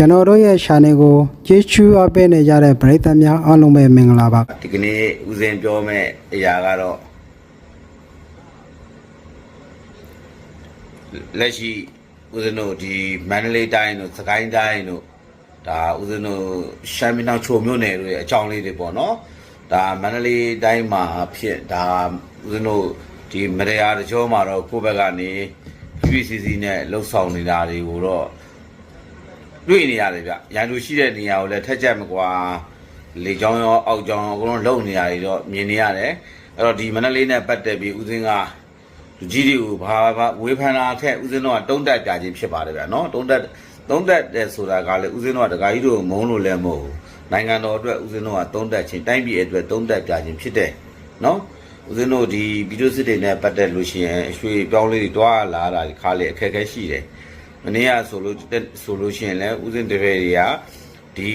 ကျွန်တော်တို့ရဲ့ channel ကိုကြည့်ချူအပ်ပေးနေကြတဲ့ပရိသတ်များအားလုံးပဲမင်္ဂလာပါဒီကနေ့ဦးစင်ပြောမဲ့အရာကတော့လက်ရှိဦးဇင်းတို့ဒီမန္တလေးတိုင်းတို့စကိုင်းတိုင်းတို့ဒါဦးဇင်းတို့ရှမ်းပြည်နယ်ချိုမြို့နယ်တို့ရဲ့အကြောင်းလေးတွေပေါ့နော်ဒါမန္တလေးတိုင်းမှာဖြစ်ဒါဦးဇင်းတို့ဒီမရယာတကြောမှာတော့ကိုယ့်ဘက်ကနေ PPCC နဲ့လှုပ်ဆောင်နေတာတွေကိုတော့ တွေ့နေရတယ်ဗျရန်သူရှိတဲ့နေရာကိုလည်းထက်ချက်မကွာလေချောင်းရောအောက်ချောင်းရောအကုန်လုံးလုံနေရတယ်တော့မြင်နေရတယ်အဲ့တော့ဒီမနက်လေးနဲ့ပတ်သက်ပြီးဦးစင်းကလူကြီးတွေကိုဘာဘာဝေဖန်တာထက်ဦးစင်းတို့ကတုံးတက်ပြခြင်းဖြစ်ပါတယ်ဗျနော်တုံးတက်တုံးတက်တယ်ဆိုတာကလည်းဦးစင်းတို့ကတခါကြီးတို့မုန်းလို့လည်းမဟုတ်ဘူးနိုင်ငံတော်အတွက်ဦးစင်းတို့ကတုံးတက်ခြင်းတိုင်းပြည်အတွက်တုံးတက်ပြခြင်းဖြစ်တယ်နော်ဦးဇင်းတို့ဒီဗီဒီယိုစစ်တွေနဲ့ပတ်သက်လို့ရှိရင်အရွှေပြောင်းလေးတွေတွားလာတာဒီခါလေအခက်အခဲရှိတယ်မ နေ့ကဆိုလို့ဆိုလို့ရှိရင်လည်းဦးဇင်းတပည့်တွေကဒီ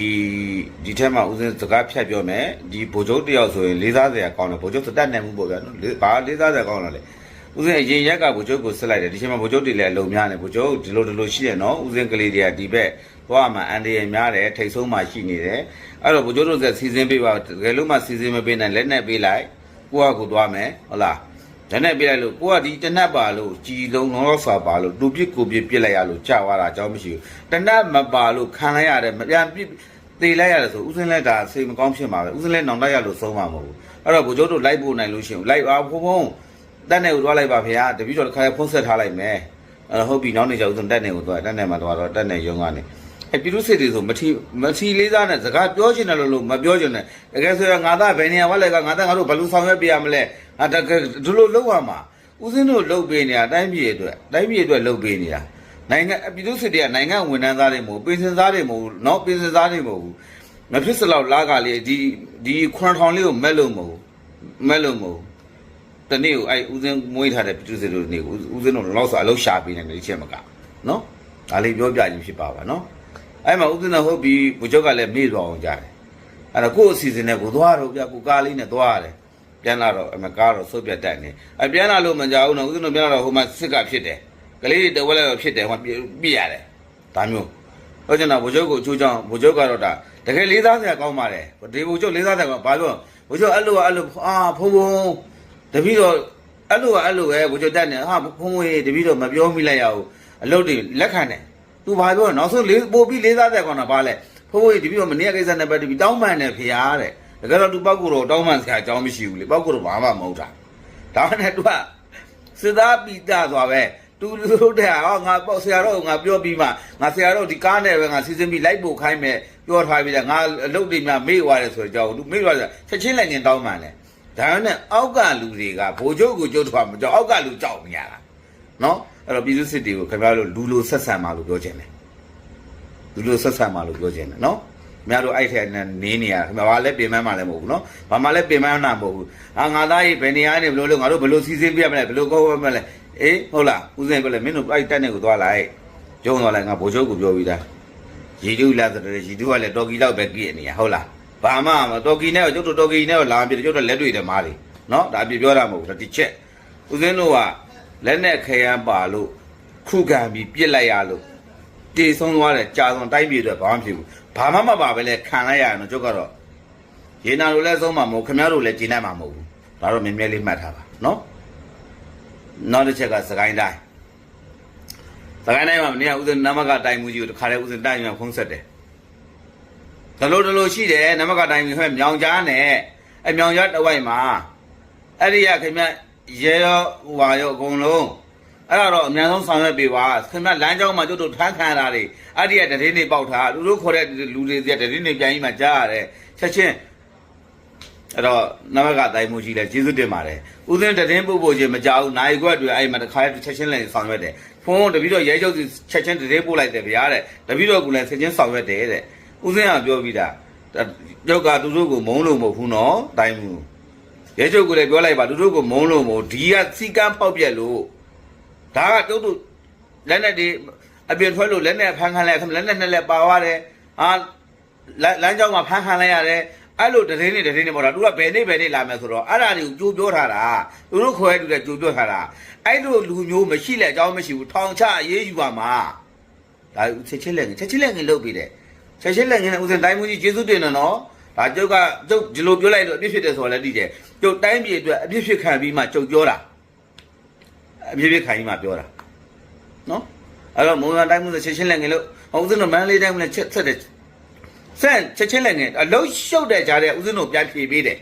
ဒီထက်မှဦးဇင်းစကားဖြတ်ပြောမယ်ဒီဗိုလ်ချုပ်တယောက်ဆိုရင်လေးစားစရာကောင်းတယ်ဗိုလ်ချုပ်စတတ်နိုင်မှုပေါ့ဗျာနော်လေးဘာလေးစားစရာကောင်းတာလဲဦးဇင်းအရင်ရက်ကဗိုလ်ချုပ်ကိုဆက်လိုက်တယ်ဒီချိန်မှာဗိုလ်ချုပ်တွေလည်းအလုံးများနေဗိုလ်ချုပ်ဒီလိုဒီလိုရှိရနော်ဦးဇင်းကလေးတွေကဒီဘက်သွားမှအန်ဒီရများတယ်ထိတ်ဆုံးမှရှိနေတယ်အဲ့တော့ဗိုလ်ချုပ်တို့ကစီစဉ်ပေးပါတကယ်လို့မှစီစဉ်မပေးနိုင်လက်နဲ့ပေးလိုက်ကိုကကိုသွားမယ်ဟုတ်လား ဒါနဲ့ပြလိုက်လို့ကိုကဒီတနတ်ပါလို့ကြည်လုံးလုံးဆွာပါလို့တူပြစ်ကိုပြစ်ပြစ်လိုက်ရလို့ကြာသွားတာအကြောင်းမရှိဘူးတနတ်မပါလို့ခံလိုက်ရတယ်မပြန်ပြစ်သေးလိုက်ရတယ်ဆိုဥစဉ်လက်တာစိတ်မကောင်းဖြစ်မှာပဲဥစဉ်လက်နောင်လိုက်ရလို့ဆုံးမှာမဟုတ်ဘူးအဲ့တော့ဘိုလ်ချုပ်တို့လိုက်ဖို့နိုင်လို့ရှိရင်လိုက်ပါဖုံဖုံတက်နေကိုသွားလိုက်ပါဖေဟာတပည့်တော်တစ်ခါဖုံးဆက်ထားလိုက်မယ်အဲ့တော့ဟုတ်ပြီနောက်နေ့ကျဥစဉ်တက်နေကိုသွားတက်နေမှာသွားတော့တက်နေရုံကနေအဲပြည်သူစစ်တွေဆိုမထီမထီလေးစားနဲ့စကားပြောချင်တယ်လို့လို့မပြောချင်နဲ့တကယ်ဆိုရင်ငါသားဘယ်နေရာမှာလဲကငါသားငါတို့ဘယ်လိုဆောင်ရွက်ပြရမလဲ အဲဒါဒီလိုလောက်ရမှာဦးစင်းတို့လှုပ်ပေးနေတာတိုင်းပြည်အတွက်တိုင်းပြည်အတွက်လှုပ်ပေးနေတာနိုင်ငံပြည်သူစစ်တွေကနိုင်ငံဝန်ထမ်းသားတွေမဟုတ်ပင်စင်သားတွေမဟုတ်နော်ပင်စင်သားတွေမဟုတ်ဘူးမဖြစ်စလောက်လာကလေးဒီဒီခွန်ထောင်လေးကိုမက်လို့မဟုတ်မက်လို့မဟုတ်တနေ့ကိုအဲဦးစင်းမွေးထားတဲ့ပြည်သူစစ်တို့နေကိုဦးစင်းတို့လောက်ဆိုအလောက်ရှာပေးနေတယ်ဒီချက်မကနော်ဒါလေးပြောပြခြင်းဖြစ်ပါပါနော်အဲ့မှာဦးစင်းတို့ဟုတ်ပြီးဘုချုပ်ကလည်းမေ့သွားအောင်ကြားတယ်အဲ့တော့ကို့အစီအစဉ်နဲ့ကိုသွားတော့ပြကိုကားလေးနဲ့သွားရတယ် ပြန်လာတော့အမကားတော့ဆုတ်ပြတ်တက်နေအပြန်လာလို့မကြောက်ဘူးနော်ဥစဉ်တို့ပြန်လာတော့ဟိုမှာစစ်ကဖြစ်တယ်ကလေးတွေတဝက်လည်းဖြစ်တယ်ဟိုပြည့်ရတယ်ဒါမျိုးဟုတ်ကျင်တော့ဘုချုပ်ကိုအချိုးချောင်းဘုချုပ်ကတော့ဒါတကယ်လေးစားစရာကောင်းပါတယ်ဒီဘုချုပ်လေးစားစရာကောင်းဘာလို့ဘုချုပ်အဲ့လိုအဲ့လိုအာဖုံဖုံတပည့်တော့အဲ့လိုအဲ့လိုပဲဘုချုပ်တက်နေဟာဖုံဖုံရေးတပည့်တော့မပြောမိလိုက်ရဘူးအလုပ်တွေလက်ခံတယ်သူဘာပြောနောက်ဆုံးလေးပို့ပြီးလေးစားတဲ့ကောင်ကဘာလဲဖိုးဖိုးဒီပြီးတော့မနေ့ကကိစ္စနဲ့ပတ်သက်ပြီးတောင်းပန်တယ်ဖေရားတဲ့ တကယ်တော့သူပောက်ကိုတော့တောင်းပန်စရာအကြောင်းမရှိဘူးလေပောက်ကိုတော့ဘာမှမဟုတ်တာဒါနဲ့သူကစစ်သားပိတသွားပဲသူတို့တဲ့ဟောငါပေါ့ဆရာတော်ငါပြောပြီးမှငါဆရာတော်ဒီကားနဲ့ပဲငါစီစဉ်ပြီးလိုက်ပို့ခိုင်းမယ်ပြောထားပြီးတော့ငါအလုပ်တွေများမေ့သွားတယ်ဆိုတော့ကြောက်သူမေ့သွားတယ်ချက်ချင်းလိုက်ရင်တောင်းပန်တယ်ဒါနဲ့အောက်ကလူတွေကဘိုလ်ချုပ်ကိုကြုတ်ထွားမကြောက်အောက်ကလူကြောက်နေရတာနော်အဲ့တော့ပြည်သူစစ်တွေကိုခင်ဗျားတို့လူလိုဆက်ဆံပါလို့ပြောချင်တယ်လူလိုဆက်ဆံမှာလို့ပြောချင်တယ်နော်။ များတို့အဲ့ထက်နဲ့နေနေရခင်ဗျာဘာလဲပြင်ပန်းမှလည်းမဟုတ်ဘူးနော်။ဘာမှလည်းပြင်ပန်းတာမဟုတ်ဘူး။ဟာငါသားကြီးဘယ်နေရာနေဘလို့လို့ငါတို့ဘလို့စီစဉ်ပြရမလဲဘလို့ကောင်းမလဲ။အေးဟုတ်လား။ဦးစင်ပြောလဲမင်းတို့အဲ့တက်နေကိုသွားလိုက်။ကျုံသွားလိုက်ငါဘိုလ်ချုပ်ကိုပြောပြီးသား။ရီတူလာဆိုတော့ရီတူကလည်းတော်ကီလောက်ပဲကြည့်နေရဟုတ်လား။ဘာမှမတော်ကီနဲ့ကျုပ်တို့တော်ကီနဲ့လာပြကျုပ်တို့လက်တွေ့တယ်မားလေ။နော်ဒါအပြပြောတာမဟုတ်ဘူးဒီချက်။ဦးစင်တို့ကလက်နဲ့ခရမ်းပါလို့ခုခံပြီးပြစ်လိုက်ရလို့ တေဆုံးသွားတယ်ကြာဆုံးတိုင်းပြည်အတွက်ဘာမှမဖြစ်ဘူးဘာမှမပါပဲလဲခံလိုက်ရရင်တော့ကျုပ်ကတော့ရေနာလိုလဲဆုံးမှာမဟုတ်ခင်ဗျားတို့လည်းဂျင်းနိုင်မှာမဟုတ်ဘူးဒါတော့မြင်မြဲလေးမှတ်ထားပါနော်နောက်တစ်ချက်ကစကိုင်းတိုင်းစကိုင်းတိုင်းမှာမနေ့ကဦးစင်နမကတိုင်မှုကြီးကိုတခါတည်းဦးစင်တိုင်ပြန်ဖုံးဆက်တယ်ဒလိုဒလိုရှိတယ်နမကတိုင်မှုဟဲ့မြောင်ကြားနဲ့အဲမြောင်ကြားတစ်ဝိုက်မှာအဲ့ဒီကခင်ဗျရဲရောဟိုပါရောအကုန်လုံး အဲ့ဒါတော့အများဆုံးဆောင်ရွက်ပေးပါခင်ဗျလမ်းကြောင်းမှာတို့တို့ထမ်းခံရတာတွေအဲ့ဒီကတည်င်းနေပေါက်ထားသူတို့ခေါ်တဲ့လူတွေစီကတည်င်းနေပြန်ကြီးမှကြားရတယ်ချက်ချင်းအဲ့တော့နမကတိုင်မှုကြီးလဲကျေးဇူးတင်ပါတယ်ဦးသိန်းတည်င်းပို့ဖို့ချင်းမကြောက်ဘူးနိုင်ခွက်တွေအဲ့မှာတခါချက်ချင်းလည်းဆောင်ရွက်တယ်ဖုန်းတပီတော့ရဲချုပ်စီချက်ချင်းတည်င်းပို့လိုက်တယ်ဗျာတဲ့တပီတော့ကလည်းချက်ချင်းဆောင်ရွက်တယ်တဲ့ဦးသိန်းကပြောပြီးတာကျောက်ကသူတို့ကိုမုန်းလို့မဟုတ်ဘူးနော်တိုင်မှုရဲချုပ်ကလည်းပြောလိုက်ပါသူတို့ကိုမုန်းလို့မဟုတ်ဒီကစီကန်းပေါက်ပြက်လို့ ဒါကတုတ်တုတ်လက်နဲ့ဒီအပြင်ထွက်လို့လက်နဲ့ဖမ်းခံလိုက်ခမလက်နဲ့နဲ့လက်ပါသွားတယ်ဟာလမ်းကြောင်းမှာဖမ်းခံလိုက်ရတယ်အဲ့လိုတည်င်းနေတည်င်းနေပေါ့တာသူကဘယ်နေ့ဘယ်နေ့လာမယ်ဆိုတော့အဲ့ဒါတွေကိုကြိုးပြောထားတာသူတို့ခွဲတူတဲ့ကြိုးပြောထားတာအဲ့လိုလူမျိုးမရှိလက်အကြောင်းမရှိဘူးထောင်ချအေးယူပါမှာရဒါချက်ချင်းလက်ငယ်ချက်ချင်းလက်ငယ်လုပ်ပြီးတယ်ချက်ချင်းလက်ငယ်နဲ့ဦးစင်တိုင်းမှုကြီးကျေးဇူးတင်တယ်နော်ဒါကျုပ်ကကျုပ်ဒီလိုပြောလိုက်လို့အပြစ်ဖြစ်တယ်ဆိုတော့လည်းသိတယ်ကျုပ်တိုင်းပြည်အတွက်အပြစ်ဖြစ်ခံပြီးမှကျုပ်ပြောတာ အပြစ်ဖြစ်ခံပြီးမှပြောတာနော်အဲ့တော့မုံရတိုင်းမှုဆိုချက်ချင်းလက်ငယ်လို့ဟောဦးစင်တို့မန္တလေးတိုင်းမှုနဲ့ချက်ဆက်တယ်ဆက်ချက်ချင်းလက်ငယ်အလုံးရှုပ်တဲ့ကြားတဲ့ဦးစင်တို့ပြန်ဖြေပေးတယ်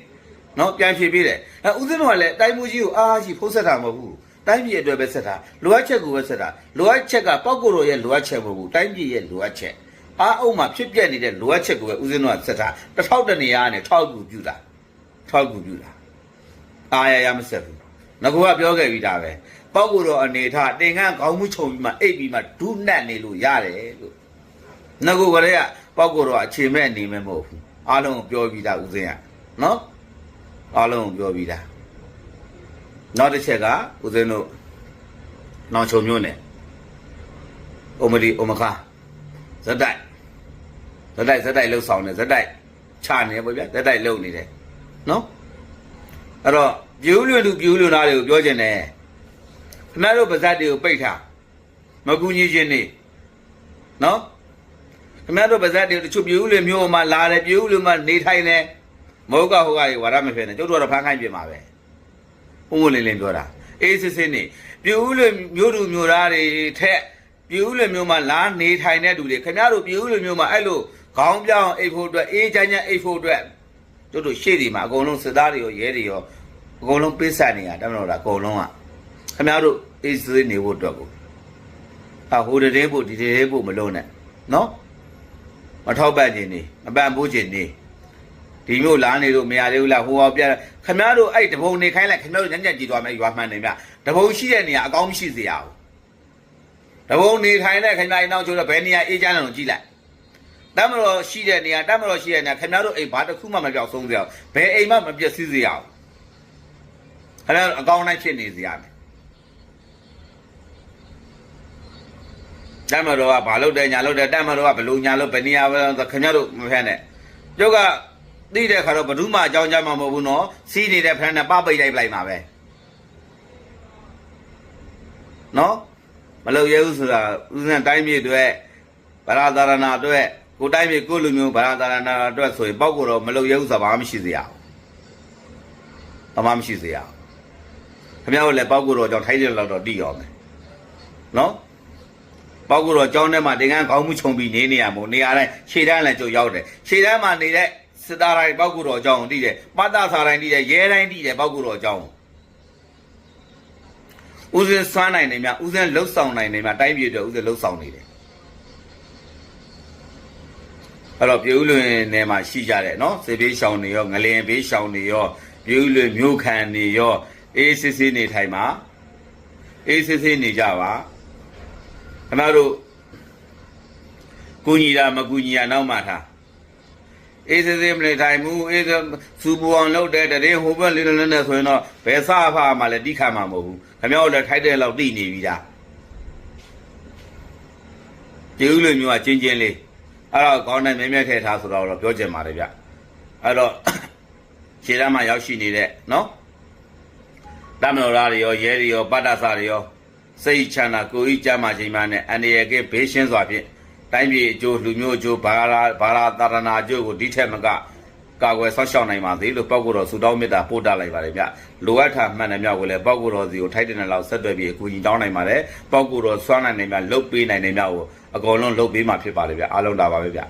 နော်ပြန်ဖြေပေးတယ်အဲဦးစင်တို့ကလည်းတိုင်းမှုကြီးကိုအားရှိဖုတ်ဆက်တာမဟုတ်ဘူးတိုင်းပြည်အတွက်ပဲဆက်တာလိုအပ်ချက်ကိုပဲဆက်တာလိုအပ်ချက်ကပောက်ကိုရောရဲ့လိုအပ်ချက်မဟုတ်ဘူးတိုင်းပြည်ရဲ့လိုအပ်ချက်အားအုံမှာဖြစ်ပျက်နေတဲ့လိုအပ်ချက်ကိုပဲဦးဇင်းတို့ကဆက်တာတစ်ထောက်တနေရာနဲ့ထောက်ကူပြူတာထောက်ကူပြူတာအားရရမဆက်ဘူး ငါကပြောခဲ့ပြီးသားပဲပောက်ကိုရောအနေထားတင်ကန်းခေါင်းမှုခြုံပြီးမှအိပ်ပြီးမှဒုနှက်နေလို့ရတယ်လို့ငါကကလေးကပောက်ကိုရောအခြေမဲ့နေမဲ့မဟုတ်ဘူးအားလုံးကိုပြောပြီးသားဦးဇင်းကနော်အားလုံးကိုပြောပြီးသားနောက်တစ်ချက်ကဦးဇင်းတို့နောင်ချုံမျိုးနဲ့အိုမဒီအိုမခါဇက်တိုက်ဇက်တိုက်ဇက်တိုက်လှုပ်ဆောင်နေဇက်တိုက်ချနေပေါ့ဗျာဇက်တိုက်လှုပ်နေတယ်နော်အဲ့တော့ ပြူးလွင်သူပြူးလွင်သားတွေကိုပြောချင်တယ်ခင်ဗျားတို့ပါဇက်တွေကိုပိတ်ထားမကူညီခြင်းနေနော်ခင်ဗျားတို့ပါဇက်တွေတချို့ပြူးလွင်မျိုးမှာလာတယ်ပြူးလွင်မှာနေထိုင်တယ်မဟုတ်ကဟိုကတွေဝါရမဖြစ်နေကျုပ်တို့ကတော့ဖမ်းခိုင်းပြင်ပါပဲပုံမလင်းလင်းပြောတာအေးစစ်စစ်နေပြူဦးလွင်မျိုးသူမျိုးသားတွေထက်ပြူဦးလွင်မျိုးမှာလာနေထိုင်တဲ့သူတွေခင်ဗျားတို့ပြူဦးလွင်မျိုးမှာအဲ့လိုခေါင်းပြောင်းအိတ်ဖို့အတွက်အေးချမ်းချမ်းအိတ်ဖို့အတွက်တို့တို့ရှေ့ဒီမှာအကုန်လုံးစစ်သားတွေရောရဲတွေရော အကုန်လုံးပိတ်ဆက်နေရတမလို့လားအကုန်လုံးကခင်ဗျားတို့အေးစစ်နေဖို့အတွက်ကိုအဟိုတည်းဖို့ဒီတည်းဖို့မလုံးနဲ့နော်မထောက်ပံ့ခြင်းနေမပံ့ပိုးခြင်းနေဒီမျိုးလာနေလို့မရသေးဘူးလားဟိုအောင်ပြခမည်းတော်အဲ့တဘုံနေခိုင်းလိုက်ခမည်းတော်ညံ့ညံ့ကြည့်သွားမယ်ရွာမှန်နေမြတဘုံရှိတဲ့နေရာအကောင်းမရှိစေရဘူးတဘုံနေထိုင်တဲ့ခမည်းအိမ်နောက်ကျတော့ဘယ်နေရာအေးချမ်းတယ်လို့ကြည့်လိုက်တမတော်ရှိတဲ့နေရာတမတော်ရှိတဲ့နေရာခမည်းတော်အိမ်ဘာတစ်ခုမှမပြောက်ဆုံးစေရဘူးဘယ်အိမ်မှမပြည့်စည်စေရဘူး အဲ့ဒါအကောင်းတိုင်းဖြစ်နေစရာပဲတမတော်ကဘာလုပ်တယ်ညာလုပ်တယ်တမတော်ကဘလို့ညာလုပ်ဘယ်နေရာပဲခင်ဗျားတို့မဖက်နဲ့ကျုပ်ကသိတဲ့ခါတော့ဘ누구မှအကြောင်းကြားမှာမဟုတ်ဘူးနော်စီးနေတဲ့ဖက်နဲ့ပပိတ်လိုက်ပလိုက်မှာပဲနော်မလုပ်ရဘူးဆိုတာဦးဇင်းတိုင်းပြည်အတွက်ဗရာသာရဏအတွက်ကိုတိုင်းပြည်ကိုလူမျိုးဗရာသာရဏအတွက်ဆိုရင်ပေါ့ကိုတော့မလုပ်ရဘူးဆိုတာဘာမှမရှိစရာဘာမှမရှိစရာ ခင်ဗျားတို့လည်းပောက်ကိုတော့ကြောင့်ထိုင်းတယ်လောက်တော့တည်ရောမယ်နော်ပောက်ကိုတော့ကြောင်းထဲမှာတင်ကန်းခေါင်းမှုခြုံပြီးနေနေရမို့နေရာတိုင်းခြေတန်းလည်းကြုံရောက်တယ်ခြေတန်းမှာနေတဲ့စစ်သားတိုင်းပောက်ကူတော်အကြောင်းကိုသိတယ်ပတ်သားစာတိုင်းသိတယ်ရဲတိုင်းသိတယ်ပောက်ကူတော်အကြောင်းကိုဦးစင်းစွမ်းနိုင်နေမြဦးစင်းလှုပ်ဆောင်နိုင်နေမြတိုင်းပြည်အတွက်ဦးစင်းလှုပ်ဆောင်နေတယ်အဲ့တော့ပြည်ဦးလွင်နယ်မှာရှိကြတယ်နော်စေဘေးရှောင်းနေရောငလင်ဘေးရှောင်းနေရောပြည်ဦးလွင်မြို့ခံနေရော အေးစစ်စစ်နေထိုင်မှာအေးစစ်စစ်နေကြပါခင်ဗျားတို့ကုညီတာမကုညီတာနောက်မှထားအေးစေးစေးမနေထိုင်ဘူးအေးစေးစူပူအောင်လုပ်တဲ့တရင်ဟိုဘက်လေးလေးနဲ့ဆိုရင်တော့ဘယ်စားဖာမှလည်းတိခတ်မှာမဟုတ်ဘူးခမောက်လည်းထိုက်တဲ့လောက်တိနေပြီဒါကျေဦးလိုမျိုးကချင်းချင်းလေးအဲ့တော့ကောင်းတဲ့မြဲမြဲထဲထားဆိုတော့ပြောချင်ပါတယ်ဗျအဲ့တော့ခြေတမ်းမှာရောက်ရှိနေတဲ့နော် တမတော်သားတွေရောရဲတွေရောပတ္တဆာတွေရောစိတ်ချမ်းသာကိုယ်ဤကြမ်းမှချိန်မှနဲ့အန္တရာယ်ကဘေးရှင်းစွာဖြင့်တိုင်းပြည်အကျိုးလူမျိုးအကျိုးဘာလာဘာလာတာရဏအကျိုးကိုဒီထက်မကကာကွယ်ဆောက်ရှောက်နိုင်ပါသေးလို့ပောက်ကိုတော်ဆူတောင်းမေတ္တာပို့တလိုက်ပါတယ်ဗျလိုအပ်တာမှန်တယ်မြောက်ကိုလည်းပောက်ကိုတော်စီကိုထိုက်တဲ့လောက်ဆက်သွယ်ပြီးအကူကြီးတောင်းနိုင်ပါတယ်ပောက်ကိုတော်ဆွမ်းနိုင်တယ်မြောက်လှုပ်ပေးနိုင်တယ်မြောက်ကိုအကုန်လုံးလှုပ်ပေးမှဖြစ်ပါတယ်ဗျအားလုံးတာပါပဲဗျ